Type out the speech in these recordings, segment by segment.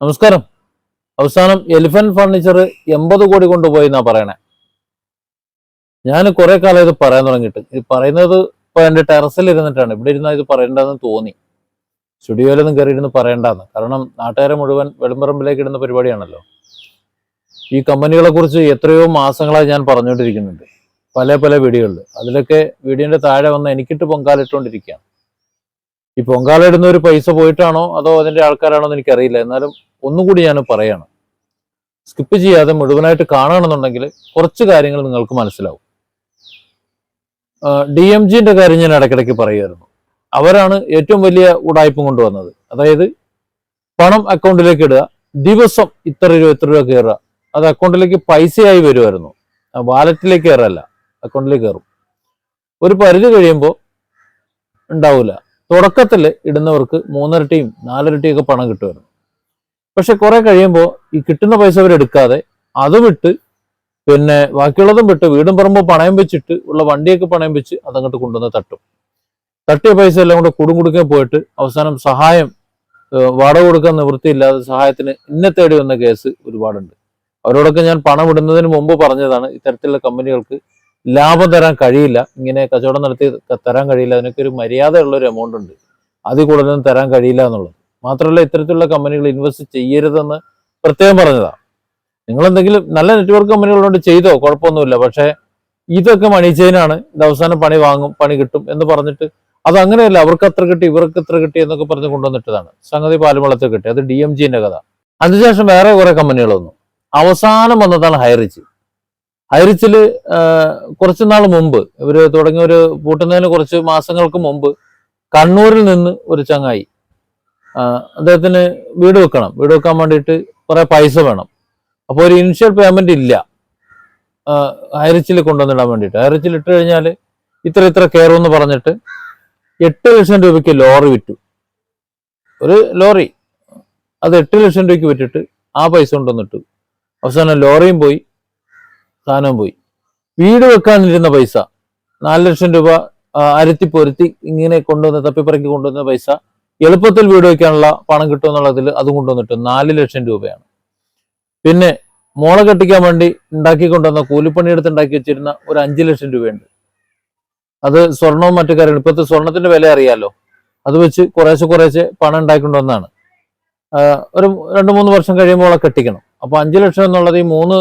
നമസ്കാരം. അവസാനം elephant furniture എൺപത് കോടി കൊണ്ടുപോയി എന്നാ പറയണേ. ഞാൻ കുറെ കാലം ഇത് പറയാൻ തുടങ്ങിയിട്ട്. ഈ പറയുന്നത് ഇപ്പൊ എന്റെ ടെറസിൽ ഇരുന്നിട്ടാണ്. ഇവിടെ ഇരുന്നാൽ ഇത് പറയണ്ടെന്ന് തോന്നി. സ്റ്റുഡിയോയിലൊന്നും കയറി ഇരുന്ന് പറയണ്ടെന്ന്. കാരണം നാട്ടുകാരെ മുഴുവൻ വെളുമ്പറമ്പിലേക്ക് ഇടുന്ന പരിപാടിയാണല്ലോ. ഈ കമ്പനികളെ കുറിച്ച് എത്രയോ മാസങ്ങളായി ഞാൻ പറഞ്ഞുകൊണ്ടിരിക്കുന്നുണ്ട്. പല പല വീഡിയോകളിൽ അതിലൊക്കെ വീഡിയോന്റെ താഴെ വന്ന് എനിക്കിട്ട് പൊങ്കാലിട്ടുകൊണ്ടിരിക്കുകയാണ് ഈ പൊങ്കാല ഇടുന്ന ഒരു പൈസ പോയിട്ടാണോ അതോ അതിന്റെ ആൾക്കാരാണോ എന്ന് എനിക്കറിയില്ല. എന്നാലും ഒന്നുകൂടി ഞാൻ പറയാണ്. സ്കിപ്പ് ചെയ്യാതെ മുഴുവനായിട്ട് കാണുകയാണെന്നുണ്ടെങ്കിൽ കുറച്ച് കാര്യങ്ങൾ നിങ്ങൾക്ക് മനസ്സിലാവും. ഡി എം ജിന്റെ കാര്യം ഞാൻ ഇടയ്ക്കിടയ്ക്ക് പറയുമായിരുന്നു. അവരാണ് ഏറ്റവും വലിയ ഉടായ്പം കൊണ്ടുവന്നത്. അതായത് പണം അക്കൗണ്ടിലേക്ക് ഇടുക ദിവസം ഇത്ര രൂപ ഇത്ര രൂപ കയറുക. അത് അക്കൗണ്ടിലേക്ക് പൈസയായി വരുമായിരുന്നു. വാലറ്റിലേക്ക് കയറല്ല അക്കൗണ്ടിലേക്ക് കയറും. ഒരു പരിധി കഴിയുമ്പോൾ ഉണ്ടാവില്ല തുടക്കത്തിൽ ഇടുന്നവർക്ക് മൂന്നരട്ടിയും നാലരട്ടിയും ഒക്കെ പണം കിട്ടുമായിരുന്നു. പക്ഷെ കുറെ കഴിയുമ്പോൾ ഈ കിട്ടുന്ന പൈസ അവർ എടുക്കാതെ അത് വിട്ട് പിന്നെ ബാക്കിയുള്ളതും വിട്ട് വീടും പറമ്പും പണയം വെച്ചിട്ട് ഉള്ള വണ്ടിയൊക്കെ പണയം വെച്ച് അതങ്ങോട്ട് കൊണ്ടുവന്ന് തട്ടും. തട്ടിയ പൈസ എല്ലാം കൂടെ കുടും കുടുക്കെ പോയിട്ട് അവസാനം സഹായം വാടക കൊടുക്കാൻ നിവൃത്തിയില്ലാതെ സഹായത്തിന് ഇന്നെ തേടി വന്ന കേസ് ഒരുപാടുണ്ട്. അവരോടൊക്കെ ഞാൻ പണം ഇടുന്നതിന് മുമ്പ് പറഞ്ഞതാണ് ഇത്തരത്തിലുള്ള കമ്പനികൾക്ക് ലാഭം തരാൻ കഴിയില്ല. ഇങ്ങനെ കച്ചവടം നടത്തി തരാൻ കഴിയില്ല. അതിനൊക്കെ ഒരു മര്യാദയുള്ള ഒരു എമൗണ്ട് ഉണ്ട്. അതിൽ കൂടുതലൊന്നും തരാൻ കഴിയില്ല എന്നുള്ളത്. മാത്രമല്ല ഇത്തരത്തിലുള്ള കമ്പനികൾ ഇൻവെസ്റ്റ് ചെയ്യരുതെന്ന് പ്രത്യേകം പറഞ്ഞതാണ് നിങ്ങൾ എന്തെങ്കിലും നല്ല നെറ്റ്വർക്ക് കമ്പനികളോട് ചെയ്തോ കുഴപ്പമൊന്നുമില്ല. പക്ഷേ ഇതൊക്കെ മണി ചെയിനാണ് ഇത് അവസാനം പണി വാങ്ങും പണി കിട്ടും എന്ന് പറഞ്ഞിട്ട് അത് അങ്ങനെയല്ല. അവർക്ക് അത്ര കിട്ടി ഇവർക്ക് ഇത്ര കിട്ടി എന്നൊക്കെ പറഞ്ഞ് കൊണ്ടുവന്നിട്ടതാണ്. സംഗതി പാലുമളത്തിൽ കിട്ടി. അത് ഡി എം ജിന്റെ കഥ. അതിനുശേഷം വേറെ കുറെ കമ്പനികൾ വന്നു. അവസാനം വന്നതാണ് ഹൈറിച്ച് ഹൈറിച്ചിൽ കുറച്ചു നാൾ മുമ്പ് ഇവർ തുടങ്ങിയ ഒരു പൂട്ടുന്നതിന് കുറച്ച് മാസങ്ങൾക്ക് മുമ്പ് കണ്ണൂരിൽ നിന്ന് ഒരു ചങ്ങായി അദ്ദേഹത്തിന് വീട് വെക്കണം. വീട് വെക്കാൻ വേണ്ടിയിട്ട് കുറെ പൈസ വേണം. അപ്പോൾ ഒരു ഇനിഷ്യൽ പേയ്മെന്റ് ഇല്ല. ഹൈറിച്ചിൽ കൊണ്ടുവന്നിടാൻ വേണ്ടിയിട്ട്. ഹൈറിച്ചിൽ ഇട്ട് കഴിഞ്ഞാൽ ഇത്ര ഇത്ര കയറും എന്ന് പറഞ്ഞിട്ട് എട്ട് ലക്ഷം രൂപയ്ക്ക് ലോറി വിറ്റു. ഒരു ലോറി. അത് എട്ട് ലക്ഷം രൂപയ്ക്ക് വിറ്റിട്ട് ആ പൈസ കൊണ്ടുവന്നിട്ടു. അവസാനം ലോറിയും പോയി. സാധനവും പോയി. വീട് വെക്കാനിരുന്ന പൈസ. നാല് ലക്ഷം രൂപ അരത്തി പൊരുത്തി ഇങ്ങനെ കൊണ്ടുവന്ന് തപ്പിപ്പറക്കി കൊണ്ടുവന്ന പൈസ എളുപ്പത്തിൽ വീട് വെക്കാനുള്ള പണം കിട്ടും എന്നുള്ളതിൽ അതും കൊണ്ടുവന്നിട്ട് നാല് ലക്ഷം രൂപയാണ്. പിന്നെ മോളെ കെട്ടിക്കാൻ വേണ്ടി ഉണ്ടാക്കി കൊണ്ടുവന്ന കൂലിപ്പണിയെടുത്ത് ഉണ്ടാക്കി വെച്ചിരുന്ന ഒരു അഞ്ച് ലക്ഷം രൂപയുണ്ട്. അത് സ്വർണവും മറ്റു കാര്യങ്ങളും. ഇപ്പോഴത്തെ സ്വർണത്തിന്റെ വില അറിയാലോ? അത് വെച്ച് കുറേശ്ശെ കുറേശ്ശെ പണം ഉണ്ടാക്കിക്കൊണ്ടുവന്നാണ് ഒരു രണ്ട് മൂന്ന് വർഷം കഴിയുമ്പോൾ കെട്ടിക്കണം. അപ്പൊ അഞ്ച് ലക്ഷം എന്നുള്ളത് ഈ മൂന്ന്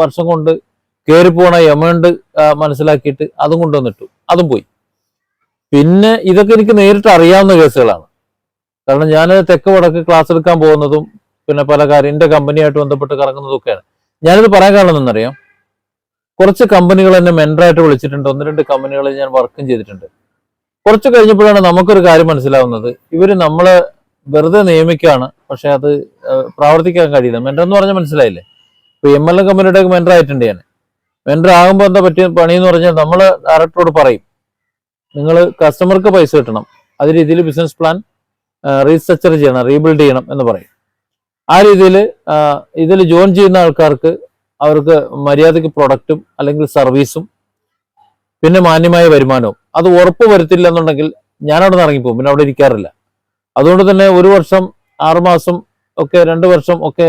വർഷം കൊണ്ട് കയറി പോണ എമൗണ്ട് മനസ്സിലാക്കിയിട്ട് അതും കൊണ്ടുവന്നിട്ടു. അതും പോയി. പിന്നെ ഇതൊക്കെ എനിക്ക് നേരിട്ട് അറിയാവുന്ന കേസുകളാണ്. കാരണം ഞാൻ തെക്ക് വടക്ക് ക്ലാസ് എടുക്കാൻ പോകുന്നതും പിന്നെ പല കാര്യം എന്റെ കമ്പനിയായിട്ട് ബന്ധപ്പെട്ട് കറങ്ങുന്നതും ഒക്കെയാണ് ഞാനിത് പറയാൻ കാരണം എന്നറിയാം കുറച്ച് കമ്പനികൾ എന്നെ മെൻഡറായിട്ട് വിളിച്ചിട്ടുണ്ട്. ഒന്ന് രണ്ട് കമ്പനികളിൽ ഞാൻ വർക്കും ചെയ്തിട്ടുണ്ട്. കുറച്ച് കഴിഞ്ഞപ്പോഴാണ് നമുക്കൊരു കാര്യം മനസ്സിലാവുന്നത്. ഇവർ നമ്മളെ വെറുതെ നിയമിക്കുകയാണ് പക്ഷെ അത് പ്രാവർത്തിക്കാൻ കഴിയില്ല. മെൻഡർ എന്ന് പറഞ്ഞാൽ മനസ്സിലായില്ലേ? ഇപ്പൊ എം എൽ എ കമ്പനിയുടെ മെൻഡർ ആയിട്ടുണ്ട് ഞാൻ. മെൻഡർ ആകുമ്പോൾ എന്താ പറ്റിയ പണി എന്ന് പറഞ്ഞാൽ നമ്മൾ ഡയറക്ടറോട് പറയും. നിങ്ങൾ കസ്റ്റമർക്ക് പൈസ കിട്ടണം. അത് രീതിയിൽ ബിസിനസ് പ്ലാൻ റീസ്ട്രക്ചർ ചെയ്യണം റീബിൽഡ് ചെയ്യണം എന്ന് പറയും. ആ രീതിയിൽ ഇതിൽ ജോയിൻ ചെയ്യുന്ന ആൾക്കാർക്ക് അവർക്ക് മര്യാദയ്ക്ക് പ്രൊഡക്റ്റും അല്ലെങ്കിൽ സർവീസും പിന്നെ മാന്യമായ വരുമാനവും. അത് ഉറപ്പ് വരുത്തില്ല എന്നുണ്ടെങ്കിൽ ഞാനവിടെ നിന്ന് ഇറങ്ങിപ്പോകും പിന്നെ അവിടെ ഇരിക്കാറില്ല. അതുകൊണ്ട് തന്നെ ഒരു വർഷം ആറുമാസം ഒക്കെ രണ്ട് വർഷം ഒക്കെ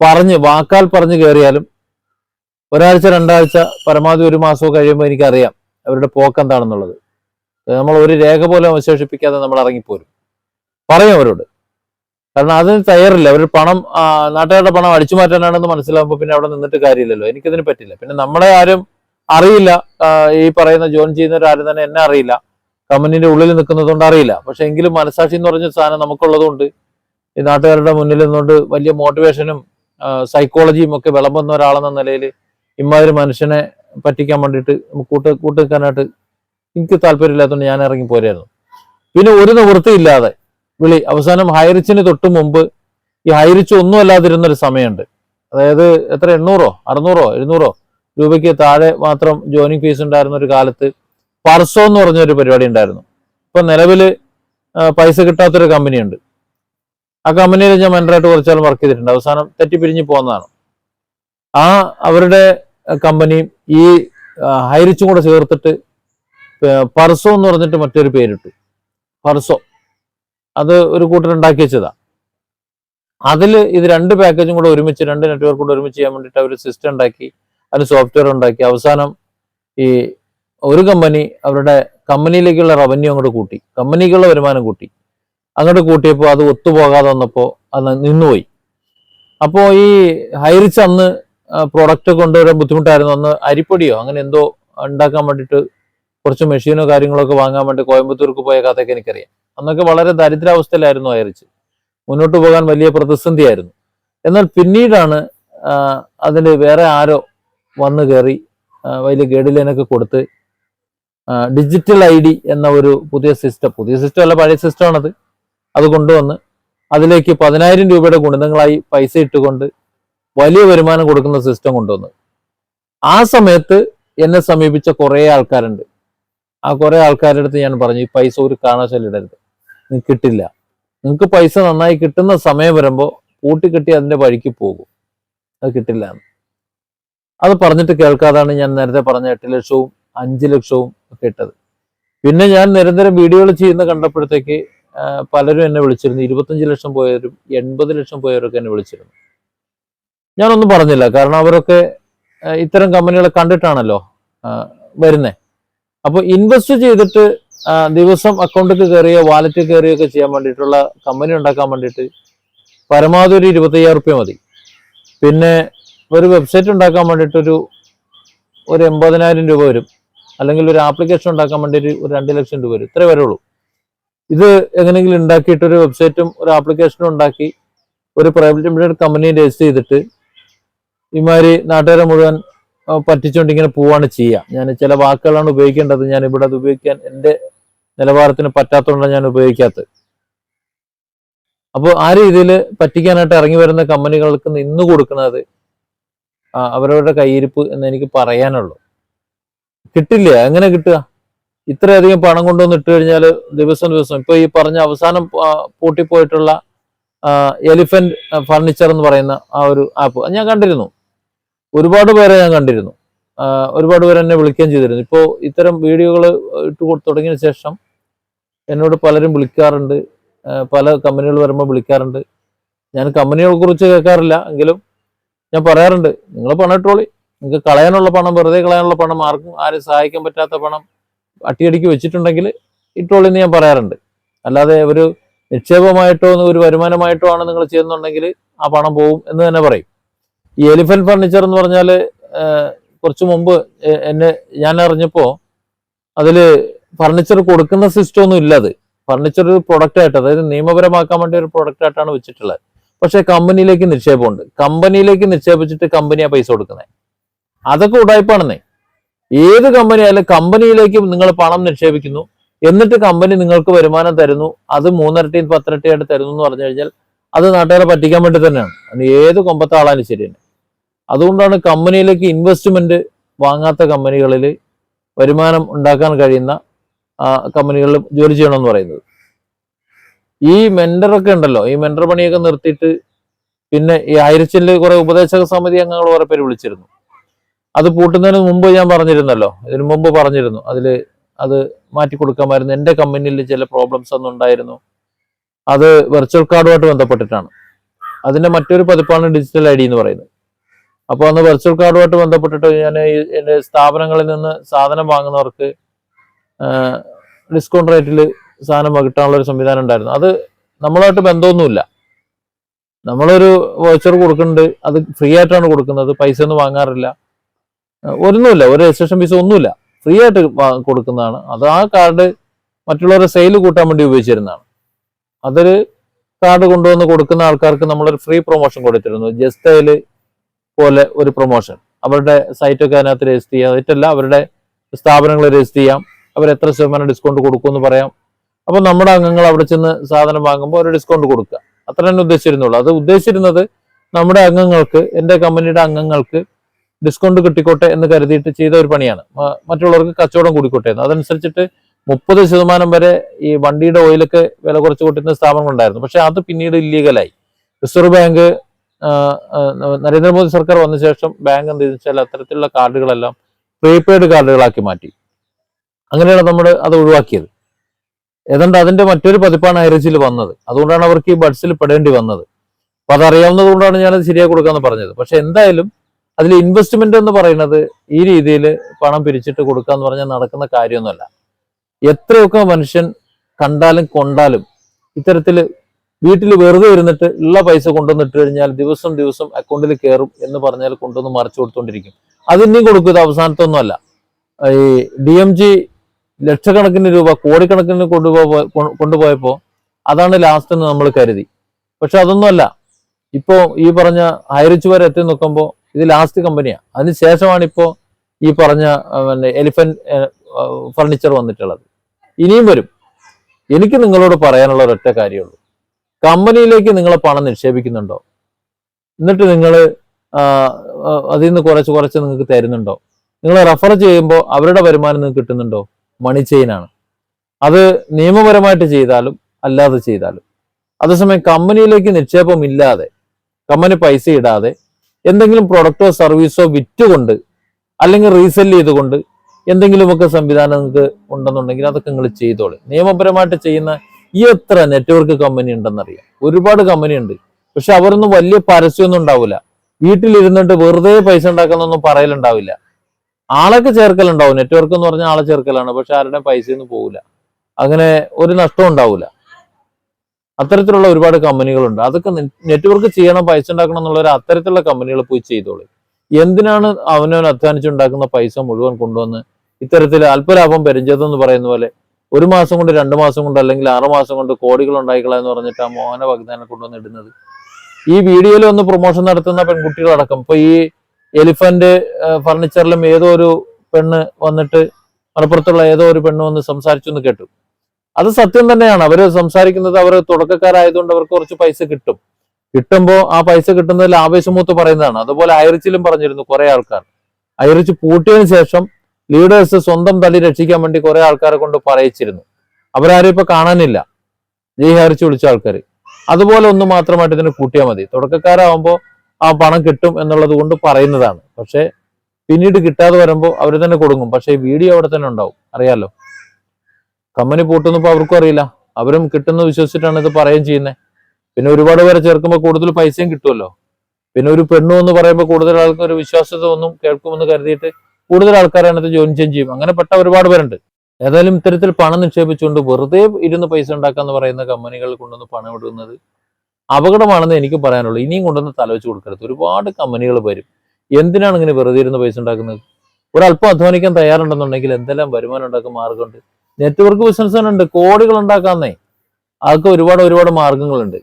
പറഞ്ഞ് വാക്കാൽ പറഞ്ഞ് കയറിയാലും ഒരാഴ്ച രണ്ടാഴ്ച പരമാവധി ഒരു മാസമോ കഴിയുമ്പോൾ എനിക്കറിയാം അവരുടെ പോക്ക് എന്താണെന്നുള്ളത് നമ്മൾ ഒരു രേഖ പോലും അവശേഷിപ്പിക്കാതെ നമ്മൾ ഇറങ്ങിപ്പോരും. പറയും അവരോട്. കാരണം അതിന് തയ്യാറില്ല. അവർ പണം നാട്ടുകാരുടെ പണം അടിച്ചു മാറ്റാനാണെന്ന് മനസ്സിലാകുമ്പോൾ പിന്നെ അവിടെ നിന്നിട്ട് കാര്യമില്ലല്ലോ. എനിക്കതിന് പറ്റില്ല. പിന്നെ നമ്മളെ ആരും അറിയില്ല. ഈ പറയുന്ന ജോയിൻ ചെയ്യുന്നവരാരും തന്നെ എന്നെ അറിയില്ല. കമ്പനിന്റെ ഉള്ളിൽ നിൽക്കുന്നതുകൊണ്ട് അറിയില്ല. പക്ഷെ എങ്കിലും മനസ്സാക്ഷി എന്ന് പറഞ്ഞ സാധനം നമുക്കുള്ളതുകൊണ്ട് ഈ നാട്ടുകാരുടെ മുന്നിൽ നിന്നുകൊണ്ട് വലിയ മോട്ടിവേഷനും സൈക്കോളജിയും ഒക്കെ വിളമ്പുന്ന ഒരാളെന്ന നിലയിൽ ഇമാതിരി മനുഷ്യനെ പറ്റിക്കാൻ വേണ്ടിയിട്ട് കൂട്ട് കൂട്ട് നിൽക്കാനായിട്ട് എനിക്ക് താല്പര്യമില്ലാത്തതുകൊണ്ട് ഞാൻ ഇറങ്ങി പോരായിരുന്നു. പിന്നെ ഒരു നിവൃത്തിയില്ലാതെ വിളി അവസാനം ഹൈറിച്ചിന് തൊട്ട് മുമ്പ് ഈ ഹൈറിച്ച് ഒന്നും അല്ലാതിരുന്നൊരു സമയമുണ്ട്. അതായത് എത്ര എണ്ണൂറോ അറുന്നൂറോ എഴുന്നൂറോ രൂപയ്ക്ക് താഴെ മാത്രം ജോയിനിങ് ഫീസ് ഉണ്ടായിരുന്ന ഒരു കാലത്ത് പർസോ എന്ന് പറഞ്ഞ ഒരു പരിപാടി ഉണ്ടായിരുന്നു. ഇപ്പൊ നിലവിൽ പൈസ കിട്ടാത്തൊരു കമ്പനിയുണ്ട്. ആ കമ്പനിയിൽ ഞാൻ മെൻഡറായിട്ട് കുറച്ചാലും വർക്ക് ചെയ്തിട്ടുണ്ട്. അവസാനം തെറ്റിപ്പിരിഞ്ഞ് പോകുന്നതാണ് ആ അവരുടെ കമ്പനിയും ഈ ഹൈറിച്ചും കൂടെ ചേർത്തിട്ട് പർസോ എന്ന് പറഞ്ഞിട്ട് മറ്റൊരു പേരിട്ടു. പർസോ. അത് ഒരു കൂട്ടർ ഉണ്ടാക്കി വെച്ചതാ. അതിൽ ഇത് രണ്ട് പാക്കേജും കൂടെ ഒരുമിച്ച് രണ്ട് നെറ്റ്വർക്ക് കൂടെ ഒരുമിച്ച് ചെയ്യാൻ വേണ്ടിയിട്ട് അവർ സിസ്റ്റം ഉണ്ടാക്കി അതിന് സോഫ്റ്റ്വെയർ ഉണ്ടാക്കി. അവസാനം ഈ ഒരു കമ്പനി അവരുടെ കമ്പനിയിലേക്കുള്ള റവന്യൂ അങ്ങോട്ട് കൂട്ടി. കമ്പനിക്കുള്ള വരുമാനം കൂട്ടി. അങ്ങോട്ട് കൂട്ടിയപ്പോൾ അത് ഒത്തുപോകാതെ വന്നപ്പോൾ അത് നിന്നുപോയി. അപ്പോൾ ഈ ഹൈറിച്ച് അന്ന് പ്രോഡക്റ്റ് കൊണ്ടുവരാൻ ബുദ്ധിമുട്ടായിരുന്നു. അന്ന് അരിപ്പൊടിയോ അങ്ങനെ എന്തോ ഉണ്ടാക്കാൻ വേണ്ടിയിട്ട് കുറച്ച് മെഷീനോ കാര്യങ്ങളൊക്കെ വാങ്ങാൻ വേണ്ടി കോയമ്പത്തൂർക്ക് പോയ കഥയൊക്കെ എനിക്കറിയാം. അന്നൊക്കെ വളരെ ദരിദ്രാവസ്ഥയിലായിരുന്നു അയറിച്ച് മുന്നോട്ട് പോകാൻ വലിയ പ്രതിസന്ധിയായിരുന്നു. എന്നാൽ പിന്നീടാണ് അതിൽ വേറെ ആരോ വന്നു കയറി വലിയ ഗൈഡ് ലൈനൊക്കെ കൊടുത്ത് ഡിജിറ്റൽ ഐ ഡി എന്ന ഒരു പുതിയ സിസ്റ്റം പുതിയ സിസ്റ്റം അല്ല പഴയ സിസ്റ്റമാണത് അത് കൊണ്ടുവന്ന് അതിലേക്ക് പതിനായിരം രൂപയുടെ ഗുണിതങ്ങളായി പൈസ ഇട്ടുകൊണ്ട് വലിയ വരുമാനം കൊടുക്കുന്ന സിസ്റ്റം കൊണ്ടുവന്നത് ആ സമയത്ത് എന്നെ സമീപിച്ച കുറേ ആൾക്കാരുണ്ട്. ആ കുറേ ആൾക്കാരുടെ അടുത്ത് ഞാൻ പറഞ്ഞു ഈ പൈസ ഒരു കാരണവശാലിടരുത് നിങ്ങൾക്ക് കിട്ടില്ല. നിങ്ങൾക്ക് പൈസ നന്നായി കിട്ടുന്ന സമയം വരുമ്പോൾ കൂട്ടിക്കെട്ടി അതിന്റെ വഴിക്ക് പോകും. അത് കിട്ടില്ല എന്ന്. അത് പറഞ്ഞിട്ട് കേൾക്കാതാണ് ഞാൻ നേരത്തെ പറഞ്ഞ എട്ട് ലക്ഷവും അഞ്ച് ലക്ഷവും ഒക്കെ ഇട്ടത്. പിന്നെ ഞാൻ നിരന്തരം വീഡിയോകൾ ചെയ്യുന്ന കണ്ടപ്പോഴത്തേക്ക് പലരും എന്നെ വിളിച്ചിരുന്നു. ഇരുപത്തഞ്ച് ലക്ഷം പോയവരും എൺപത് ലക്ഷം പോയവരൊക്കെ എന്നെ വിളിച്ചിരുന്നു. ഞാനൊന്നും പറഞ്ഞില്ല. കാരണം അവരൊക്കെ ഇത്തരം കമ്പനികളെ കണ്ടിട്ടാണല്ലോ വരുന്നത് അപ്പോൾ ഇൻവെസ്റ്റ് ചെയ്തിട്ട് ദിവസം അക്കൗണ്ടിൽ കയറിയോ വാലറ്റിൽ കയറിയോ ഒക്കെ ചെയ്യാൻ വേണ്ടിയിട്ടുള്ള കമ്പനി ഉണ്ടാക്കാൻ വേണ്ടിയിട്ട് പരമാവധി ഒരു ഇരുപത്തയ്യായിരം റുപ്യ മതി. പിന്നെ ഒരു വെബ്സൈറ്റ് ഉണ്ടാക്കാൻ വേണ്ടിയിട്ടൊരു ഒരു എൺപതിനായിരം രൂപ വരും. അല്ലെങ്കിൽ ഒരു ആപ്ലിക്കേഷൻ ഉണ്ടാക്കാൻ വേണ്ടി ഒരു- രണ്ട് ലക്ഷം രൂപ വരും. ഇത്രേ വരുള്ളൂ. ഇത് എങ്ങനെയെങ്കിലും ഉണ്ടാക്കിയിട്ട് ഒരു വെബ്സൈറ്റും ഒരു ആപ്ലിക്കേഷനും ഉണ്ടാക്കി ഒരു പ്രൈവറ്റ് ലിമിറ്റഡ് കമ്പനി രജിസ്റ്റർ ചെയ്തിട്ട് ഇമാതിരി നാട്ടുകാരെ മുഴുവൻ പറ്റിച്ചുകൊണ്ട് ഇങ്ങനെ പോവാണ് ചെയ്യുക ഞാൻ ചില വാക്കുകളാണ് ഉപയോഗിക്കേണ്ടത്. ഞാൻ ഇവിടെ അത് ഉപയോഗിക്കാൻ എന്റെ നിലവാരത്തിന് പറ്റാത്തതുകൊണ്ടാണ് ഞാൻ ഉപയോഗിക്കാത്തത്. അപ്പോൾ ആ രീതിയിൽ പറ്റിക്കാനായിട്ട് ഇറങ്ങി വരുന്ന കമ്പനികൾക്ക് നിന്ന് കൊടുക്കുന്നത് അവരവരുടെ കയ്യിരിപ്പ് എന്ന് എനിക്ക് പറയാനുള്ളൂ. കിട്ടില്ല? എങ്ങനെ കിട്ടുക? ഇത്രയധികം പണം കൊണ്ടുവന്ന് ഇട്ട് കഴിഞ്ഞാൽ ദിവസം ദിവസം. ഇപ്പൊ ഈ പറഞ്ഞ അവസാനം പൂട്ടിപ്പോയിട്ടുള്ള എലിഫന്റ് ഫർണിച്ചർ എന്ന് പറയുന്ന ആ ഒരു ആപ്പ്. ഞാൻ കണ്ടിരുന്നു. ഒരുപാട് പേരെ ഞാൻ കണ്ടിരുന്നു. ഒരുപാട് പേര് എന്നെ വിളിക്കുകയും ചെയ്തിരുന്നു. ഇപ്പോൾ ഇത്തരം വീഡിയോകൾ ഇട്ട് കൊടു- തുടങ്ങിയ ശേഷം എന്നോട് പലരും വിളിക്കാറുണ്ട്. പല കമ്പനികൾ വരുമ്പോൾ വിളിക്കാറുണ്ട്. ഞാൻ കമ്പനികളെ കുറിച്ച് കേൾക്കാറില്ല. എങ്കിലും ഞാൻ പറയാറുണ്ട് നിങ്ങൾ പണം ഇട്ടോളി. നിങ്ങൾക്ക് കളയാനുള്ള പണം വെറുതെ കളയാനുള്ള പണം ആർക്കും ആരും സഹായിക്കാൻ പറ്റാത്ത പണം അട്ടിയടിക്ക് വെച്ചിട്ടുണ്ടെങ്കിൽ ഇട്ടോളി എന്ന് ഞാൻ പറയാറുണ്ട്. അല്ലാതെ ഒരു നിക്ഷേപമായിട്ടോ ഒരു വരുമാനമായിട്ടോ ആണ് നിങ്ങൾ ചെയ്യുന്നുണ്ടെങ്കിൽ ആ പണം പോവും എന്ന് തന്നെ പറയും. ഈ എലിഫന്റ് ഫർണിച്ചർ എന്ന് പറഞ്ഞാൽ കുറച്ച് മുമ്പ് എന്നെ ഞാൻ അറിഞ്ഞപ്പോൾ അതിൽ ഫർണിച്ചർ കൊടുക്കുന്ന സിസ്റ്റം ഒന്നും ഇല്ല അത്. ഫർണിച്ചർ ഒരു പ്രൊഡക്റ്റ് ആയിട്ട് അതായത് നിയമപരമാക്കാൻ വേണ്ടി ഒരു പ്രൊഡക്റ്റ് ആയിട്ടാണ് വെച്ചിട്ടുള്ളത്. പക്ഷേ കമ്പനിയിലേക്ക് നിക്ഷേപമുണ്ട്. കമ്പനിയിലേക്ക് നിക്ഷേപിച്ചിട്ട് കമ്പനിയാ പൈസ കൊടുക്കുന്നത് അതൊക്കെ ഉടായ്പാണെന്നേ. ഏത് കമ്പനി ആയാലും കമ്പനിയിലേക്ക് നിങ്ങൾ പണം നിക്ഷേപിക്കുന്നു. എന്നിട്ട് കമ്പനി നിങ്ങൾക്ക് വരുമാനം തരുന്നു. അത് മൂന്നരട്ടിയും പത്തിരട്ടിയായിട്ട് തരുന്നു എന്ന് പറഞ്ഞു കഴിഞ്ഞാൽ അത് നാട്ടുകാരെ പറ്റിക്കാൻ വേണ്ടി തന്നെയാണ്. ഏത് കൊമ്പത്തെ ആളാലും ശരി തന്നെ അതുകൊണ്ടാണ് കമ്പനിയിലേക്ക് ഇൻവെസ്റ്റ്മെന്റ് വാങ്ങാത്ത കമ്പനികളിൽ വരുമാനം ഉണ്ടാക്കാൻ കഴിയുന്ന കമ്പനികളിൽ ജോലി ചെയ്യണമെന്ന് പറയുന്നത്. ഈ മെന്ററൊക്കെ ഉണ്ടല്ലോ ഈ മെന്റർ പണിയൊക്കെ നിർത്തിയിട്ട് പിന്നെ ഈ ആയിരച്ചിൽ കുറെ ഉപദേശക സമിതി അംഗങ്ങൾ കുറെ പേര് വിളിച്ചിരുന്നു. അത് പൂട്ടുന്നതിന് മുമ്പ് ഞാൻ പറഞ്ഞിരുന്നല്ലോ ഇതിനു മുമ്പ് പറഞ്ഞിരുന്നു. അതിൽ അത് മാറ്റി കൊടുക്കാമായിരുന്നു. എന്റെ കമ്പനിയിൽ ചില പ്രോബ്ലംസ് ഒന്നും ഉണ്ടായിരുന്നു. അത് വെർച്വൽ കാർഡുമായിട്ട് ബന്ധപ്പെട്ടിട്ടാണ്. അതിന്റെ മറ്റൊരു പതിപ്പാണ് ഡിജിറ്റൽ ഐ ഡി എന്ന് പറയുന്നത്. അപ്പോൾ അന്ന് വെർച്വൽ കാർഡുമായിട്ട് ബന്ധപ്പെട്ടിട്ട് ഞാൻ ഈ- സ്ഥാപനങ്ങളിൽ നിന്ന് സാധനം വാങ്ങുന്നവർക്ക് ഡിസ്കൗണ്ട് റേറ്റിൽ സാധനം കിട്ടാനുള്ള ഒരു സംവിധാനം ഉണ്ടായിരുന്നു. അത് നമ്മളായിട്ട് ബന്ധമൊന്നുമില്ല. നമ്മളൊരു വോച്ചർ കൊടുക്കുന്നുണ്ട് അത് ഫ്രീ ആയിട്ടാണ് കൊടുക്കുന്നത് പൈസ ഒന്നും വാങ്ങാറില്ല. ഒന്നുമില്ല ഒരു രജിസ്ട്രേഷൻ ഫീസ് ഒന്നുമില്ല. ഫ്രീ ആയിട്ട് കൊടുക്കുന്നതാണ്. അത് ആ കാർഡ് മറ്റുള്ളവരുടെ സെയിൽ കൂട്ടാൻ വേണ്ടി ഉപയോഗിച്ചിരുന്നതാണ്. അതൊരു കാർഡ് കൊണ്ടുവന്ന് കൊടുക്കുന്ന ആൾക്കാർക്ക് നമ്മളൊരു ഫ്രീ പ്രൊമോഷൻ കൊടുത്തിരുന്നു. ജസ്റ്റ് പോലെ ഒരു പ്രൊമോഷൻ അവരുടെ സൈറ്റൊക്കെ അതിനകത്ത് രജിസ്റ്റർ ചെയ്യാം. സൈറ്റല്ല അവരുടെ സ്ഥാപനങ്ങൾ രജിസ്റ്റർ ചെയ്യാം. അവർ എത്ര ശതമാനം ഡിസ്കൗണ്ട് കൊടുക്കുമെന്ന് പറയാം. അപ്പോൾ നമ്മുടെ അംഗങ്ങൾ അവിടെ ചെന്ന് സാധനം വാങ്ങുമ്പോൾ ഒരു ഡിസ്കൗണ്ട് കൊടുക്കുക. അത്ര തന്നെ ഉദ്ദേശിച്ചിരുന്നുള്ളൂ. അത് ഉദ്ദേശിച്ചിരുന്നത് നമ്മുടെ അംഗങ്ങൾക്ക് എന്റെ കമ്പനിയുടെ അംഗങ്ങൾക്ക് ഡിസ്കൗണ്ട് കിട്ടിക്കോട്ടെ എന്ന് കരുതിയിട്ട് ചെയ്ത ഒരു പണിയാണ്. മറ്റുള്ളവർക്ക് കച്ചവടം കൂടിക്കോട്ടെ എന്ന്. അതനുസരിച്ചിട്ട് മുപ്പത് ശതമാനം വരെ ഈ വണ്ടിയുടെ ഓയിലൊക്കെ വില കുറച്ച് കൊട്ടുന്ന സ്ഥാപനങ്ങളുണ്ടായിരുന്നു. പക്ഷെ അത് പിന്നീട് ഇല്ലീഗലായി റിസർവ് ബാങ്ക് നരേന്ദ്രമോദി സർക്കാർ വന്ന ശേഷം ബാങ്ക് എന്ത് വെച്ചാൽ അത്തരത്തിലുള്ള കാർഡുകളെല്ലാം പ്രീപെയ്ഡ് കാർഡുകളാക്കി മാറ്റി. അങ്ങനെയാണ് നമ്മൾ അത് ഒഴിവാക്കിയത്. ഏതാണ്ട് അതിന്റെ മറ്റൊരു പതിപ്പാണ് ഐറിച്ചിൽ വന്നത്. അതുകൊണ്ടാണ് അവർക്ക് ഈ ബഡ്സിൽ പെടേണ്ടി വന്നത്. അപ്പൊ അതറിയാവുന്നത് കൊണ്ടാണ് ഞാനത് ശരിയാക്കി കൊടുക്കാന്ന് പറഞ്ഞത്. പക്ഷെ എന്തായാലും അതിൽ ഇൻവെസ്റ്റ്മെന്റ് എന്ന് പറയുന്നത് ഈ രീതിയിൽ പണം പിരിച്ചിട്ട് കൊടുക്കുക എന്ന് പറഞ്ഞാൽ നടക്കുന്ന കാര്യമൊന്നുമല്ല. എത്രയൊക്കെ മനുഷ്യൻ കണ്ടാലും കൊണ്ടാലും ഇത്തരത്തിൽ വീട്ടിൽ വെറുതെ ഇരുന്നിട്ട് ഉള്ള പൈസ കൊണ്ടുവന്നിട്ട് കഴിഞ്ഞാൽ ദിവസം ദിവസം അക്കൗണ്ടിൽ കയറും എന്ന് പറഞ്ഞാൽ കൊണ്ടുവന്ന് മറിച്ചു കൊടുത്തോണ്ടിരിക്കും. അതിനെയും കൊടുക്കുക ഇത് അവസാനത്തൊന്നുമല്ല ഈ ഡി എം ജി ലക്ഷക്കണക്കിന് രൂപ കോടിക്കണക്കിന് കൊണ്ടുപോ കൊണ്ടുപോയപ്പോ അതാണ് ലാസ്റ്റ് എന്ന് നമ്മൾ കരുതി. പക്ഷെ അതൊന്നുമല്ല ഇപ്പോ ഈ പറഞ്ഞ ഹൈറിച്ച് വരെ എത്തി നോക്കുമ്പോൾ ഇത് ലാസ്റ്റ് കമ്പനിയാണ് അതിന് ശേഷമാണ് ഈ പറഞ്ഞ പിന്നെ എലിഫന്റ് ഫർണിച്ചർ വന്നിട്ടുള്ളത്. ഇനിയും വരും. എനിക്ക് നിങ്ങളോട് പറയാനുള്ള ഒരൊറ്റ കാര്യമുള്ളൂ കമ്പനിയിലേക്ക് നിങ്ങൾ പണം നിക്ഷേപിക്കുന്നുണ്ടോ? എന്നിട്ട് നിങ്ങൾ അതിൽ നിന്ന് കുറച്ച് കുറച്ച് നിങ്ങൾക്ക് തരുന്നുണ്ടോ? നിങ്ങൾ റെഫർ ചെയ്യുമ്പോൾ അവരുടെ വരുമാനം നിങ്ങൾക്ക് കിട്ടുന്നുണ്ടോ? മണി ചെയിനാണ് അത് നിയമപരമായിട്ട് ചെയ്താലും അല്ലാതെ ചെയ്താലും. അതേസമയം കമ്പനിയിലേക്ക് നിക്ഷേപം ഇല്ലാതെ കമ്പനി പൈസ ഇടാതെ എന്തെങ്കിലും പ്രൊഡക്റ്റോ സർവീസോ വിറ്റുകൊണ്ട് അല്ലെങ്കിൽ റീസെൽ ചെയ്തുകൊണ്ട് എന്തെങ്കിലുമൊക്കെ സംവിധാനം നിങ്ങൾക്ക് ഉണ്ടെന്നുണ്ടെങ്കിൽ അതൊക്കെ നിങ്ങൾ ചെയ്തോളൂ. നിയമപരമായിട്ട് ചെയ്യുന്ന എത്ര നെറ്റ്വർക്ക് കമ്പനി ഉണ്ടെന്നറിയാം. ഒരുപാട് കമ്പനി ഉണ്ട്. പക്ഷെ അവരൊന്നും വലിയ പരസ്യമൊന്നും ഉണ്ടാവില്ല വീട്ടിലിരുന്നിട്ട് വെറുതെ പൈസ ഉണ്ടാക്കുന്നൊന്നും പറയലുണ്ടാവില്ല. ആളൊക്കെ ചേർക്കലുണ്ടാവും. നെറ്റ്വർക്ക് എന്ന് പറഞ്ഞാൽ ആളെ ചേർക്കലാണ്. പക്ഷെ ആരുടെയും പൈസയൊന്നും പോവില്ല. അങ്ങനെ ഒരു നഷ്ടം ഉണ്ടാവില്ല. അത്തരത്തിലുള്ള ഒരുപാട് കമ്പനികളുണ്ട്. അതൊക്കെ നെറ്റ്വർക്ക് ചെയ്യണം പൈസ ഉണ്ടാക്കണം എന്നുള്ളവർ അത്തരത്തിലുള്ള കമ്പനികൾ പോയി ചെയ്തോളൂ. എന്തിനാണ് അവനവൻ അധ്വാനിച്ചുണ്ടാക്കുന്ന പൈസ മുഴുവൻ കൊണ്ടുവന്ന് ഇത്തരത്തിൽ അല്പലാഭം പെരിഞ്ചതെന്ന് പറയുന്ന പോലെ ഒരു മാസം കൊണ്ട് രണ്ട് മാസം കൊണ്ട് അല്ലെങ്കിൽ ആറ് മാസം കൊണ്ട് കോടികൾ ഉണ്ടായിക്കളാ എന്ന് പറഞ്ഞിട്ട് ആ മോഹന വാഗ്ദാനം കൊണ്ടുവന്ന് ഇടുന്നത് ഈ വീഡിയോയിൽ ഒന്ന് പ്രൊമോഷൻ നടത്തുന്ന പെൺകുട്ടികളടക്കം ഇപ്പൊ ഈ എലിഫന്റ് ഫർണിച്ചറിലും ഏതോ ഒരു പെണ്ണ് വന്നിട്ട് മലപ്പുറത്തുള്ള ഏതോ ഒരു പെണ്ണ് വന്ന് സംസാരിച്ചു എന്ന് കേട്ടു. അത് സത്യം തന്നെയാണ്. അവർ സംസാരിക്കുന്നത് അവർ തുടക്കക്കാരായതുകൊണ്ട് അവർക്ക് കുറച്ച് പൈസ കിട്ടും. കിട്ടുമ്പോൾ ആ പൈസ കിട്ടുന്നതിൽ ആവേശമൂത്ത് പറയുന്നതാണ്. അതുപോലെ അയറിച്ചിലും പറഞ്ഞിരുന്നു കുറെ ആൾക്കാർ. അയറിച്ച് പൂട്ടിയതിനു ശേഷം ലീഡേഴ്സ് സ്വന്തം തടി രക്ഷിക്കാൻ വേണ്ടി കുറെ ആൾക്കാരെ കൊണ്ട് പറയിച്ചിരുന്നു. അവരാരും ഇപ്പൊ കാണാനില്ല. ജയ് ഹരിച്ചു വിളിച്ച ആൾക്കാർ അതുപോലെ ഒന്ന് മാത്രമായിട്ട് ഇതിന് കൂട്ടിയാൽ മതി. തുടക്കക്കാരാവുമ്പോൾ ആ പണം കിട്ടും എന്നുള്ളത് കൊണ്ട് പറയുന്നതാണ്. പക്ഷെ പിന്നീട് കിട്ടാതെ വരുമ്പോൾ അവർ തന്നെ കൊടുക്കും. പക്ഷെ വീഡിയോ അവിടെ തന്നെ ഉണ്ടാവും. അറിയാലോ? കമ്പനി പൂട്ടുന്നു ഇപ്പൊ അവർക്കും അറിയില്ല. അവരും കിട്ടുന്ന വിശ്വസിച്ചിട്ടാണ് ഇത് പറയുകയും ചെയ്യുന്നത് പിന്നെ ഒരുപാട് പേരെ ചേർക്കുമ്പോൾ കൂടുതൽ പൈസയും കിട്ടുമല്ലോ. പിന്നെ ഒരു പെണ്ണു എന്ന് പറയുമ്പോൾ കൂടുതൽ ആൾക്കാർ വിശ്വാസത ഒന്നും കേൾക്കുമെന്ന് കരുതിയിട്ട് കൂടുതൽ ആൾക്കാർ അതിനകത്ത് ജോയിൻ ചെയ്യും. അങ്ങനെ പെട്ട ഒരുപാട് പേരുണ്ട്. ഏതായാലും ഇത്തരത്തിൽ പണം നിക്ഷേപിച്ചുകൊണ്ട് വെറുതെ ഇരുന്ന് പൈസ ഉണ്ടാക്കാന്ന് പറയുന്ന കമ്പനികൾ കൊണ്ടുവന്ന് പണം ഇടുന്നത് അപകടമാണെന്ന് എനിക്ക് പറയാനുള്ളൂ. ഇനിയും കൊണ്ടുവന്ന് തലവെച്ച് കൊടുക്കരുത്. ഒരുപാട് കമ്പനികൾ വരും. എന്തിനാണ് ഇങ്ങനെ വെറുതെ ഇരുന്ന് പൈസ ഉണ്ടാക്കുന്നത്? ഒരല്പം അധ്വാനിക്കാൻ തയ്യാറുണ്ടെന്നുണ്ടെങ്കിൽ എന്തെല്ലാം വരുമാനം ഉണ്ടാക്കാൻ മാർഗമുണ്ട്? നെറ്റ്വർക്ക് ബിസിനസ് തന്നെ ഉണ്ട് കോടികൾ ഉണ്ടാക്കാന്നേ അതൊക്കെ ഒരുപാട് ഒരുപാട് മാർഗങ്ങളുണ്ട്.